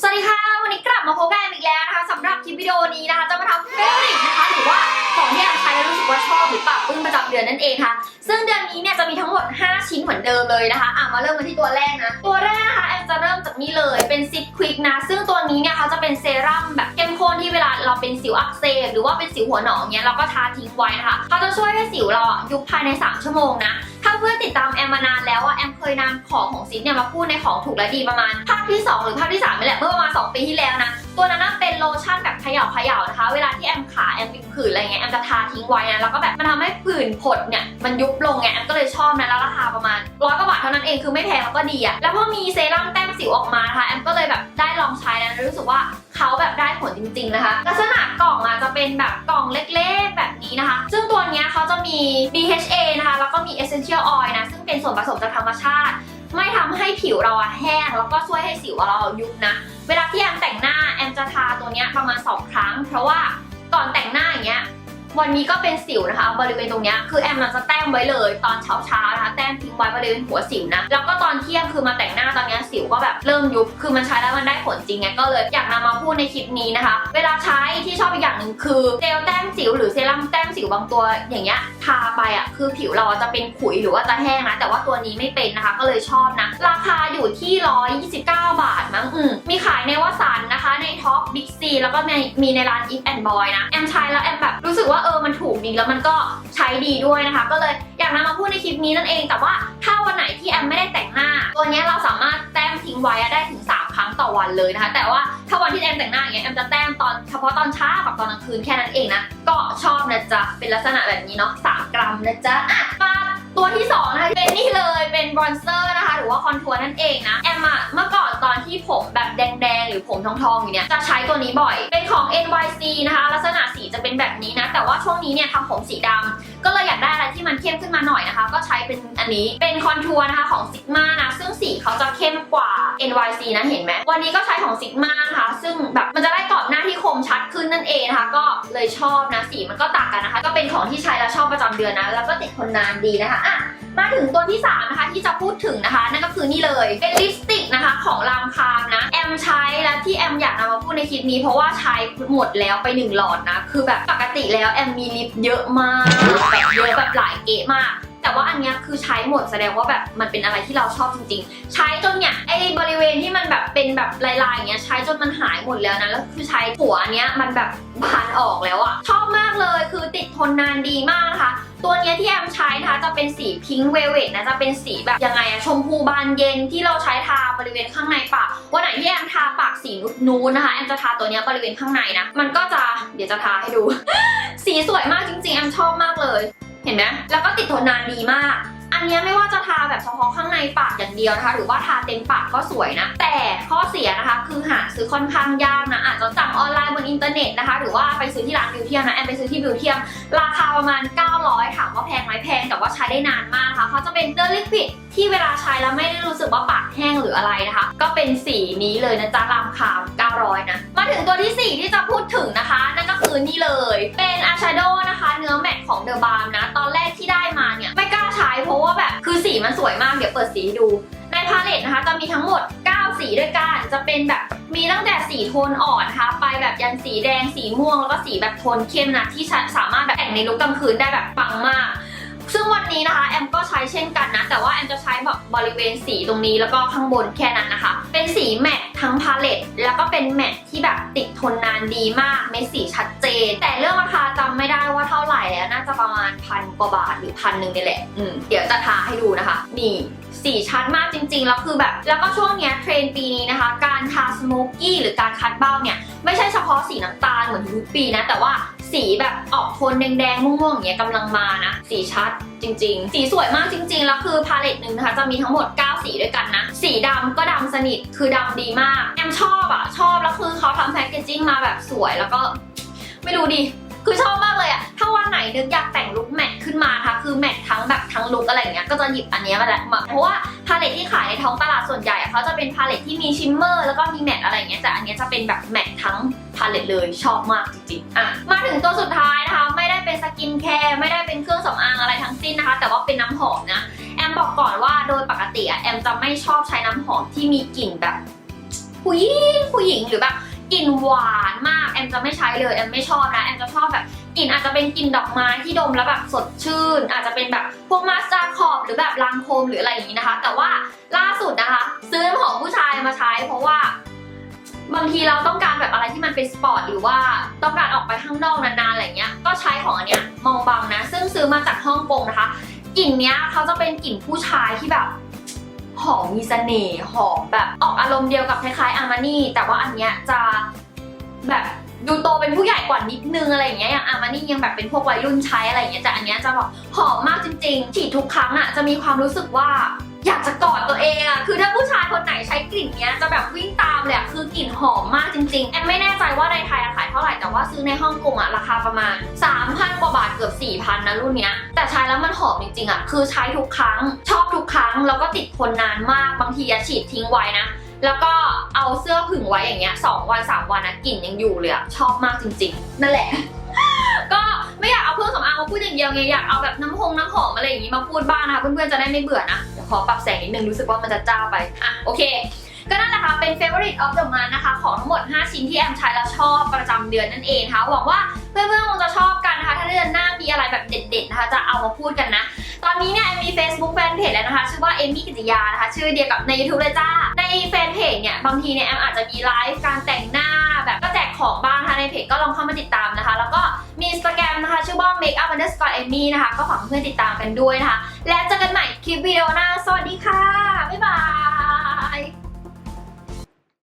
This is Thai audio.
สวัสดีค่ะ วันนี้กลับมาพบกันอีกแล้วนะคะสำหรับคลิปวิดีโอนี้นะคะ จะมาทำเฟรนนะคะ หรือว่าของที่แอมใช้แล้วรู้สึกว่าชอบหรือปรับปลื้มประจำเดือนนั่นเองค่ะ ซึ่งเดือนนี้เนี่ยจะมีทั้งหมด 5 ชิ้นเหมือนเดิมเลยนะคะอะมาเริ่มกันที่ตัวแรกนะ ตัวแรกนะคะแอมจะเริ่มจากนี่เลยเป็นซิ t ควิกนะ ซึ่งตัวนี้เนี่ยเขาจะเป็นเซรั่มแบบเข้มข้นที่เวลาเราเป็นสิวอักเสบหรือว่าเป็นสิวหัวหนองเนี่ยเราก็ทาทิ้งไว้นะคะเขาจะช่วยให้สิวเราอะยุบภายใน 3 ชั่วโมงนะ ถ้าเพื่อนติดตามแอมมานานแล้วอะแอมเคยนำของของซิดเนี่ยมาพูดในของถูกและดีประมาณภาคที่ 2 หรือภาคที่3นี่แหละเมื่อประมาณ 2 ปีที่แล้วนะ ตัวนั้นเป็นโลชั่นแบบเขย่าเขย่านะคะ เวลาที่แอมขาแอมเป็นผื่นอะไรเงี้ยแอมจะทาทิ้งไว้นะแล้วก็แบบมันทำให้ผื่นผดเนี่ยมันยุบลงไงแอมก็เลยชอบนะแล้วราคาประมาณร้อยกว่าบาทเท่านั้นเองคือไม่แพงแล้วก็ดีอะแล้วพอมีเซรั่มแต้มสิวออกมานะคะแอมก็เลยแบบได้ลองใช้แล้วรู้สึกว่าเขาแบบได้ผลจริงๆนะคะลักษณะกล่องอะจะเป็นแบบกล่องเล็กๆแบบนี้นะคะ ซึ่ง เนี้ยเขาจะมี BHA นะคะ แล้วก็มี Essential Oil นะ ซึ่งเป็นส่วนผสมจากธรรมชาติ ไม่ทำให้ผิวเราอะแห้ง แล้วก็ช่วยให้สิวเรายุบนะ เวลาที่แอมแต่งหน้าแอมจะทาตัวเนี้ยประมาณ 2 ครั้ง เพราะว่าก่อนแต่งหน้าอย่างเงี้ย วันนี้ก็เป็นสิวนะคะ บริเวณตรงนี้คือแอมมันจะแต้มไว้เลย ตอนเช้าๆนะคะแต้มทิ้งไว้บริเวณหัวสิวนะแล้วก็ตอนเที่ยงคือมาแต่งหน้าตอนนี้สิวก็แบบเริ่มยุบคือมันใช้แล้วมันได้ผลจริงไงก็เลยอยากนำมาพูดในคลิปนี้นะคะ เวลาใช้ที่ชอบอีกอย่างหนึ่งคือเจลแต้มสิวหรือเซรั่มแต้มสิวบางตัวอย่างเงี้ยทาไปอะคือผิวเราจะเป็นขุยหรือว่าจะแห้งนะแต่ว่าตัวนี้ไม่เป็นนะคะ ก็เลยชอบนะ ราคาอยู่ที่ 129 บาทมั้งอืมมีขายในวสันนะคะในท็อปบิ๊กซีแล้วก็มีในร้าน If and Boy นะแอมใช้แล้วแอมแบบรู้สึกว่าเออมันถูกดีแล้วมันก็ใช้ดีด้วยนะคะ ก็เลยอยากนำมาพูดในคลิปนี้นั่นเอง แต่ว่าถ้าวันไหนที่แอมไม่ได้แต่งหน้า ตัวนี้เราสามารถแต้มทิ้งไว้ได้ถึง 3 ครั้งต่อวันเลยนะคะ แต่ว่าถ้าวันที่แอมแต่งหน้าอย่างเงี้ยแอมจะแต้มตอนเฉพาะตอนเช้ากับตอนกลางคืนแค่นั้นเองนะก็ชอบนะจ๊ะเป็นลักษณะแบบนี้เนาะ3กรัมนะจ๊ะอะมาตัวที่สองนะคะเป็นนี่เลยเป็นบรอนเซอร์ หรือว่าคอนทัวร์นั่นเองนะแอมอะเมื่อก่อนตอนที่ผมแบบแดงๆ หรือผมทองๆอยู่เนี่ยจะใช้ตัวนี้บ่อย เป็นของ NYC นะคะ ลักษณะสีจะเป็นแบบนี้นะ แต่ว่าช่วงนี้เนี่ยทำผมสีดำก็เลยอยากได้อะไรที่มันเข้มขึ้นมาหน่อยนะคะ ก็ใช้เป็นอันนี้เป็นคอนทัวร์นะคะของ Sigma นะซึ่งสีเขาจะเข้มกว่า NYC นะเห็นไหมวันนี้ก็ใช้ของ Sigma นะคะซึ่งแบบมันจะได้กรอบหน้าที่คมชัดขึ้นนั่นเองนะคะ ก็เลยชอบนะสีมันก็ต่างกันนะคะ ก็เป็นของที่ใช้แล้วชอบประจำเดือนนะแล้วก็ติดทนนานดีนะคะอะ มาถึงตัวที่3นะคะที่จะพูดถึงนะคะนั่นก็คือนี่เลยเป็นลิปสติกนะคะของรามคามนะแอมใช้และที่แอมอยากนำมาพูดในคลิปนี้เพราะว่าใช้หมดแล้วไป1หลอดนะคือแบบปกติแล้วแอมมีลิปเยอะมากแบบเยอะแบบหลายเกะมาก แต่ว่าอันเนี้ยคือใช้หมดแสดงว่าแบบมันเป็นอะไรที่เราชอบจริง ๆ ใช้จนเนี่ยไอ้บ แบบเป็นแบบลายๆอย่างเงี้ยใช้จนมันหายหมดแล้วนะแล้วคือใช้หัวอันเนี้ยมันแบบบานออกแล้วอะชอบมากเลยคือติดทนนานดีมากนะคะตัวเนี้ยที่แอมใช้นะคะจะเป็นสีพิงค์เวเวตนะจะเป็นสีแบบยังไงอะชมพูบานเย็นที่เราใช้ทาบริเวณข้างในปากวันไหนที่แอมทาปากสีนูดๆนะคะแอมจะทาตัวเนี้ยบริเวณข้างในนะมันก็จะเดี๋ยวจะทาให้ดู สีสวยมากจริง ๆ แอมชอบมากเลย เห็นไหมแล้วก็ติดทนนานดีมาก อันนี้ไม่ว่าจะทาแบบเฉพาะข้างในปากอย่างเดียวนะคะ หรือว่าทาเต็มปากก็สวยนะ แต่ข้อเสียนะคะคือหาซื้อค่อนข้างยากนะ อาจจะสั่งออนไลน์บนอินเทอร์เน็ตนะคะ หรือว่าไปซื้อที่ร้านบิวเทียมนะ แอมไปซื้อที่บิวเทียม ราคาประมาณ 900 ถามว่าแพงไหมแพง แต่ว่าใช้ได้นานมากค่ะเขาจะเป็นเดลิควิด ที่เวลาใช้แล้วไม่ได้รู้สึกว่าปากแห้งหรืออะไรนะคะ ก็เป็นสีนี้เลยนะจ๊ะรามคาม 900 นะ มาถึงตัวที่ 4 ที่จะพูดถึงนะคะ นั่นก็คือนี่เลย เป็นอายแชโดนะคะ เนื้อแมตของเดอะบา m นะ ตอนแรกที่ได้มาเนี่ย ไม่กล้าใช้เพราะว่าแบบคือสีมันสวยมาก เดี๋ยวเปิดสีดู ในพาเลตนะคะจะมีทั้งหมด 9 สีด้วยกัน จะเป็นแบบมีตั้งแต่สีโทนอ่อนนะคะไปแบบยันสีแดงสีม่วงแล้วก็สีแบบโทนเข้มนะที่สามารถแบบแต่งในลุคกลางคืนได้แบบปังมาก ซึ่งวันนี้นะคะแอมก็ใช้เช่นกันนะ แต่ว่าแอมจะใช้แบบบริเวณสีตรงนี้แล้วก็ข้างบนแค่นั้นนะคะ เป็นสีแมททั้งพาเลตแล้วก็เป็นแมทที่แบบติดทนนานดีมากเม็ดสีชัดเจน แต่เรื่องราคาจำไม่ได้ว่าเท่าไหร่แล้วน่าจะประมาณพันกว่าบาทหรือพันหนึ่งนี่แหละอืมเดี๋ยวจะทาให้ดูนะคะ นี่ สีชัดมากจริง ๆ แล้วคือแบบ แล้วก็ช่วงเนี้ยเทรนปีนี้นะคะ การทาสโมกกี้หรือการคัดเบ้าเนี่ย ไม่ใช่เฉพาะสีน้ำตาลเหมือนทุกปีนะ แต่ว่าสีแบบออกโทนแดงๆ ม่วงๆอย่างเงี้ยกำลังมานะ สีชัดจริง ๆ สีสวยมากจริง ๆ แล้วคือพาเลตหนึ่งนะคะ จะมีทั้งหมด 9 สีด้วยกันนะ สีดำก็ดำสนิทคือดำดีมาก แอมชอบอะชอบแล้วคือเขาทำแพคเกจจิ้งมาแบบสวยแล้วก็ ไม่รู้ดิ คือชอบมากเลยอะถ้าวันไหนนึกอยากแต่งลุคแมทขึ้นมานะคะคือแมททั้งแบบทั้งลุคอะไรอย่างเงี้ยก็จะหยิบอันนี้มาแหละมาเพราะว่าพาเลตที่ขายในท้องตลาดส่วนใหญ่เขาจะเป็นพาเลตที่มีชิมเมอร์แล้วก็มีแมทอะไรอย่างเงี้ยแต่อันนี้จะเป็นแบบแมททั้งพาเลตเลยชอบมากจริงๆอะมาถึงตัวสุดท้ายนะคะ ไม่ได้เป็นสกินแคร์ไม่ได้เป็นเครื่องสำอางอะไรทั้งสิ้นนะคะ แต่ว่าเป็นน้ำหอมนะแอมบอกก่อนว่าโดยปกติอะแอมจะไม่ชอบใช้น้ำหอมที่มีกลิ่นแบบผู้หญิงผู้หญิงหรือแบบ กลิ่นหวานมากแอมจะไม่ใช้เลยแอมไม่ชอบนะแอมจะชอบแบบกลิ่นอาจจะเป็นกลิ่นดอกไม้ที่ดมแล้วแบบสดชื่น อาจจะเป็นแบบพวกมาสตาร์คอบหรือแบบลังโคมหรืออะไรอย่างนี้นะคะ แต่ว่าล่าสุดนะคะ ซื้อน้ำหอมผู้ชายมาใช้ เพราะว่า บางทีเราต้องการแบบอะไรที่มันเป็นสปอร์ตหรือว่าต้องการออกไปข้างนอกนานๆอะไรเงี้ย ก็ใช้ของอันเนี้ยมองบังนะ ซึ่งซื้อมาจากฮ่องกงนะคะกลิ่นเนี้ยเขาจะเป็นกลิ่นผู้ชายที่แบบ หอมมีเสน่ห์หอมแบบออกอารมณ์เดียวกับคล้ายๆอามานี่แต่ว่าอันเนี้ยจะแบบดูโตเป็นผู้ใหญ่กว่านิดนึงอะไรอย่างเงี้ยอย่างอามานี่ยังแบบเป็นพวกวัยรุ่นใช้อะไรอย่างเงี้ยแต่อันเนี้ยจะแบบหอมมากจริงๆฉีดทุกครั้งอะจะมีความรู้สึกว่าอยากจะกอดตัวเอง ลิ่นเนี้ยจะแบบวิ่งตามเลยอะคือกลิ่นหอมมากจริงๆแอมไม่แน่ใจว่าในไทยอะขายเท่าไหร่แต่ว่าซื้อในฮ่องกงอะราคาประมาณ 3,000 กว่าบาทเกือบ 4,000 นะรุ่นเนี้ย แต่ใช้แล้วมันหอมจริงๆอะคือใช้ทุกครั้ง ชอบทุกครั้ง แล้วก็ติดทนนานมากบางทีอะฉีดทิ้งไว้นะแล้วก็เอาเสื้อผึ่งไว้อย่างเงี้ยสองวันสามวันนะกลิ่นยังอยู่เลยอะชอบมากจริง ๆ นั่นแหละ ก็ไม่อยากเอาเครื่องสำอางมาพูดอย่างเดียวไงอยากเอาแบบน้ำหงน้ำหอมอะไรอย่างงี้มาพูดบ้างนะคะเพื่อนๆจะได้ไม่เบื่อนะเดี๋ยวขอปรับแสงนิดนึงรู้สึกว่ามันจะจ้าไปอะโอเค ก็นั่นแหละค่ะเป็น favorite of the month นะคะ ของทั้งหมด 5 ชิ้นที่แอมใช้แล้วชอบประจำเดือนนั่นเองนะคะหวังว่าเพื่อนๆคงจะชอบกันนะคะ ถ้าเดือนหน้ามีอะไรแบบเด็ดๆนะคะ จะเอามาพูดกันนะ ตอนนี้เนี่ยแอมมี Facebook Fanpage แล้วนะคะ ชื่อว่าเอมมี่กิติยานะคะ ชื่อเดียวกับใน YouTube เลยจ้า ในแฟนเพจเนี่ยบางทีเนี่ยแอมอาจจะมีไลฟ์การแต่งหน้าแบบก็แจกของบ้างนะคะในเพจก็ลองเข้ามาติดตามนะคะ แล้วก็มี Instagram นะคะ ชื่อว่า makeup underscore amy นะคะ ก็ฝากเพื่อนติดตามกันด้วยนะคะ และเจอกันใหม่คลิปวิดีโอหน้า สวัสดีค่ะ บ๊ายบาย